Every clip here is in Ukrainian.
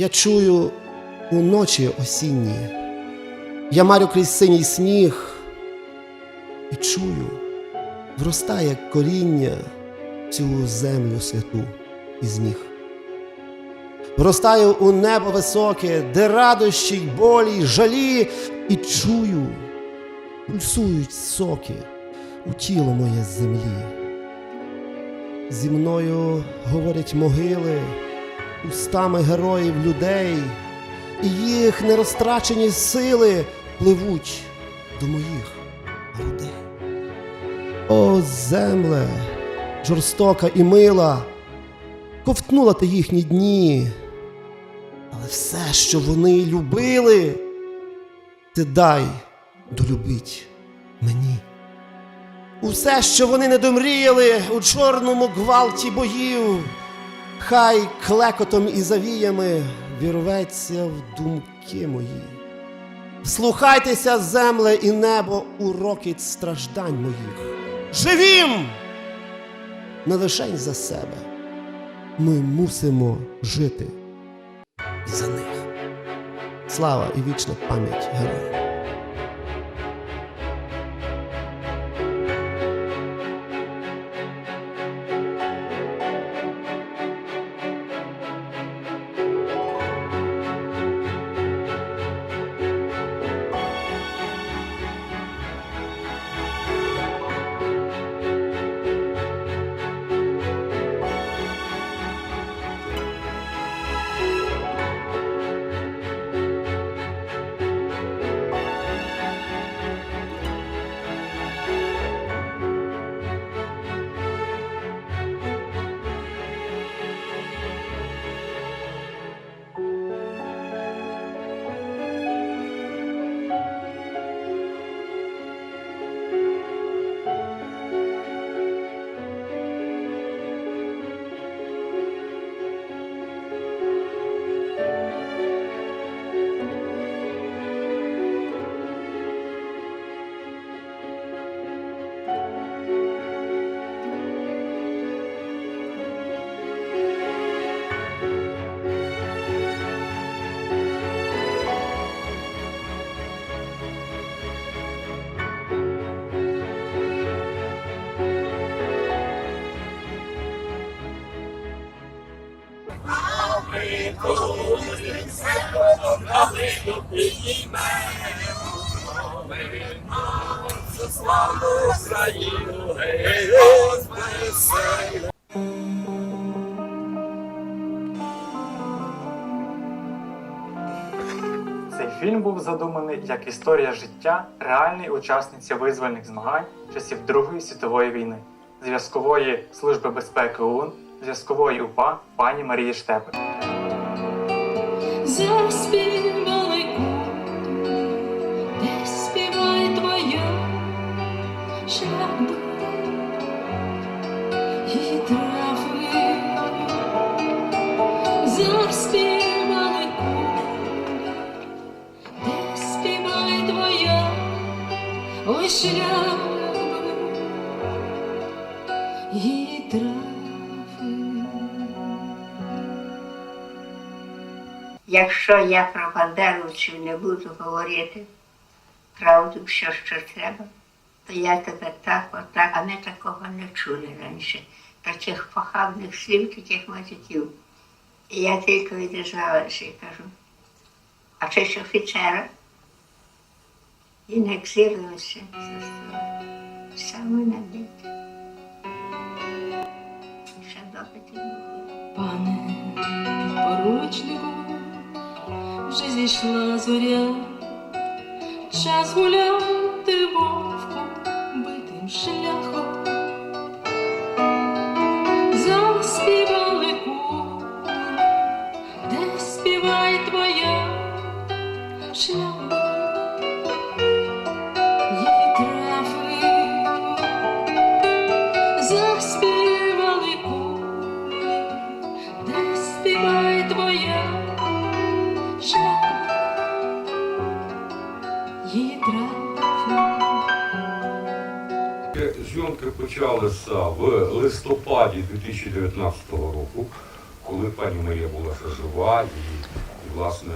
Я чую у ночі осінні, я марю крізь синій сніг і чую, вростає коріння цю землю святу із ніг. Вростаю у небо високе, де радощі й болі, й жалі, і чую, пульсують соки у тіло моє землі. Зі мною говорять могили устами героїв людей, і їх нерозтрачені сили пливуть до моїх грудей. О, земле, жорстока і мила, ковтнула ти їхні дні, але все, що вони любили, ти дай долюбить мені. Усе, що вони не домріяли у чорному гвалті боїв, хай клекотом і завіями вірветься в думки мої. Слухайтеся, земле і небо, у рокіт страждань моїх. Живім! Не лишень за себе. Ми мусимо жити за них. Слава і вічна пам'ять героям. Цей фільм був задуманий як історія життя реальної учасниці визвольних змагань часів Другої світової війни, зв'язкової служби безпеки ОУН, зв'язкової УПА пані Марії Штепер. Заспівали Якщо я про бандеровців не буду говорити правду, все, що треба, то я тебе так, отак, а ми такого не чули раніше. Таких похабних слів, таких матюків. І я тільки відізвалася і кажу, а чи ж офіцера? І не ксирився за столом. Саме на. І ще було. Пане підпоручнику, вже зійшла зоря, час гуляти вовку битим шляхом. Заспівали кур, де співає твоя шлях. Почалися в листопаді 2019 року, коли пані Марія була ще жива, і власне,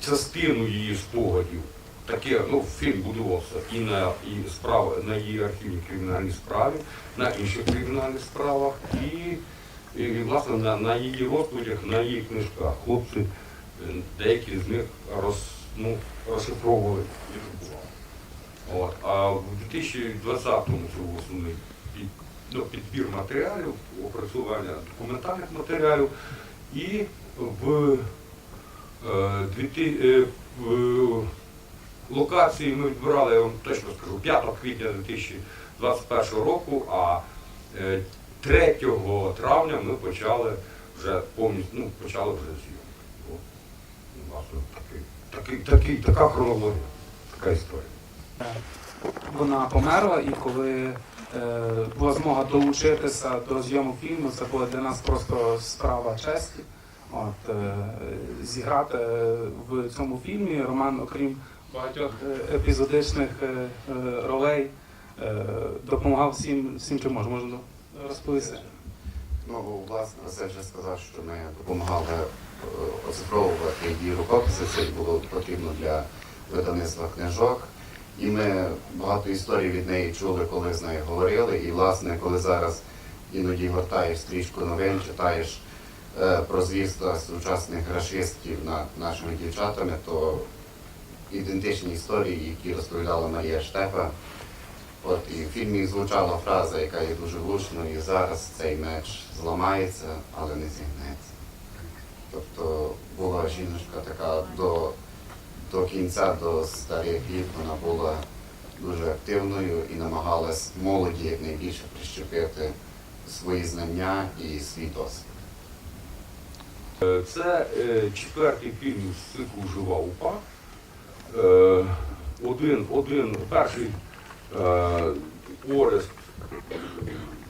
частину її спогадів. Таке, ну, фільм будувався і на і справи, на її архівній кримінальній справі, на інших кримінальних справах, і, і власне на, на її розповідях, на її книжках. Хлопці, е, деякі з них роз, ну, розшифровували. От. А в 2020-му це був під, ну, підбір матеріалів, опрацювання документальних матеріалів. І в, е, е, локації ми відбирали, я вам точно скажу, 5 квітня 2021 року, а е, 3 травня ми почали вже повністю, ну, почали вже зйомки. Власне, такий, такий, такий, така хронологія, така історія. Вона померла, і коли е, була змога долучитися до зйомок фільму, це була для нас просто справа честі. От, е, зіграти в цьому фільмі Роман, окрім багатьох е, епізодичних е, е, ролей, е, допомагав всім, всім, чим може. Можна розповісти? Ну, власне, Василь вже сказав, що ми допомагали оцифровувати її рукописи. Це було потрібно для видавництва книжок. І ми багато історій від неї чули, коли з нею говорили. І, власне, коли зараз іноді гортаєш стрічку новин, читаєш е, про звірства сучасних рашистів над нашими дівчатами, то ідентичні історії, які розповідала Марія Штепа. От і в фільмі звучала фраза, яка є дуже влучною, і зараз цей меч зламається, але не зігнеться. Тобто була жіночка така до, до кінця, до старих літ, вона була дуже активною і намагалась молоді якнайбільше прищепити свої знання і свій досвід. Е, Це е, четвертий фільм з циклу Жива УПА. Е, Один, один, перший Орест,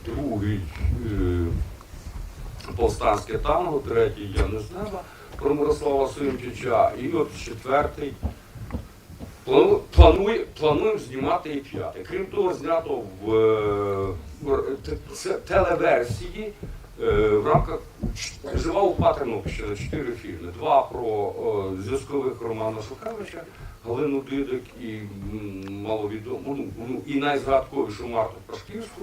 другий Повстанське танго, третій Я не з про Мирослава Симчича. І от четвертий Плану- планує- Плануємо знімати і п'ятий. Крім того, знято в, е, в телеверсії е, в рамках Жива УПА Тернопільщина, чотири фільми. Два про е, зв'язкових Романа Шухевича, Галину Дидик і маловідому, ну, ну, і найзгадковішу Марту Пашківську,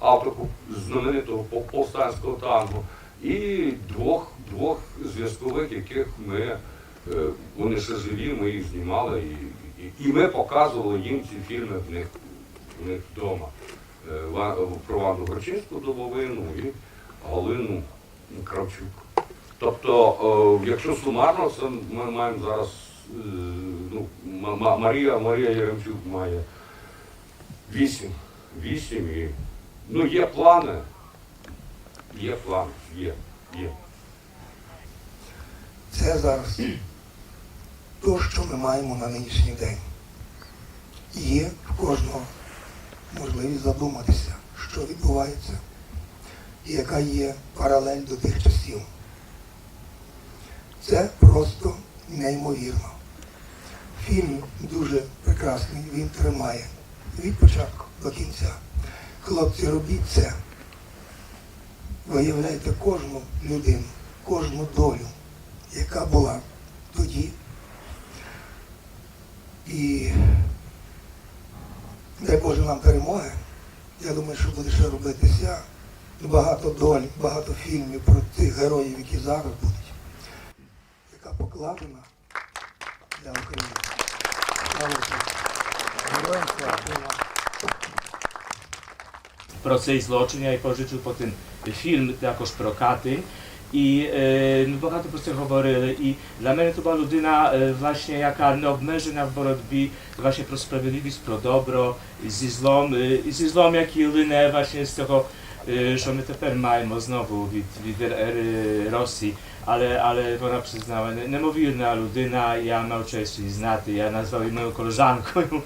авторку знаменитого повстанського танго, і двох, двох зв'язкових, яких ми, е, вони ще живі, ми їх знімали, і, і, і ми показували їм ці фільми в них, в них вдома. Е, Про Ванну Горчинську Добовину і Галину Кравчук. Тобто, е, якщо сумарно, це ми маємо зараз, ну, Ма- Ма- Марія, Марія Яремчук має вісім, вісім і, ну, є плани, є плани, є, є. Це зараз те, що ми маємо на нинішній день. Є в кожного можливість задуматися, що відбувається, і яка є паралель до тих часів. Це просто неймовірно. Фільм дуже прекрасний, він тримає від початку до кінця. Хлопці, робіть це. Виявляйте кожну людину, кожну долю, яка була тоді. І дай Боже нам перемоги. Я думаю, що буде ще робитися багато доль, багато фільмів про тих героїв, які зараз будуть, яка покладена для України. Героям слава! Про цей злочин. Я й pożyczył potem film також про Кати. І е, ну, багато про це говорили. І для мене то була людина, е, власне, яка не обмежена в боротьбі właśnie про справедливість, про добро, зі злом, е, і зі злом, який лине właśnie з цього, е, що ми тепер маємо знову від, від ери Росії. Але, але вона признała, не- неймовірна людина, я мав честь її знати, я назвав її моєю koleżanкою.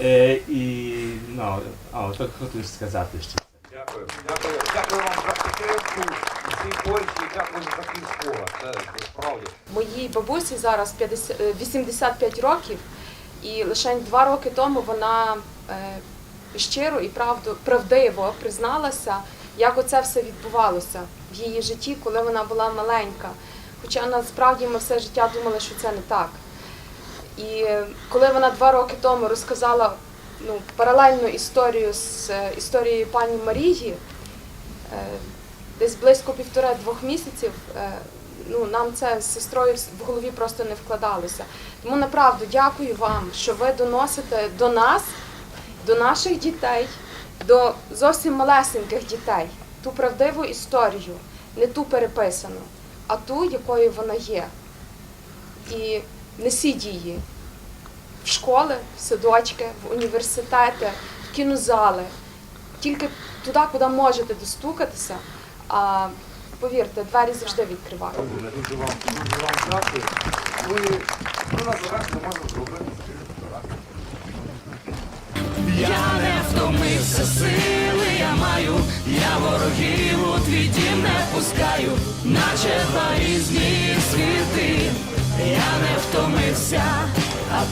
Е, і, ну, о, так хотів сказати ще. Дякую. Дякую. Дякую вам за підтримку. Всі Польщі, дякую за такий спогад. Це справді. Моїй бабусі зараз 50, е, 85 років, і лише два роки тому вона е, щиро і правду, правдиво призналася, як оце все відбувалося в її житті, коли вона була маленька. Хоча насправді ми все життя думали, що це не так. І коли вона два роки тому розказала ну, паралельну історію з е, історією пані Марії, е, десь близько півтора-двох місяців, е, ну, нам це з сестрою в голові просто не вкладалося. Тому направду дякую вам, що ви доносите до нас, до наших дітей, до зовсім малесеньких дітей ту правдиву історію, не ту переписану, а ту, якою вона є. І несіть її в школи, в садочки, в університети, в кінозали, тільки туди, куди можете достукатися. А повірте, двері завжди відкривають. Дуже вам, дуже вам дякую. І ну, на завершення можна зробити. Я не втомився, сили я маю, я ворогів у твій дім не пускаю, наче два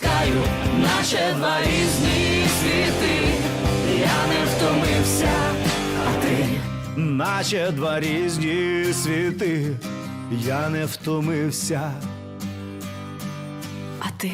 Дім не пускаю, наче два різні світи. Я не втомився, а ти. наче два різні світи, я не втомився. А ти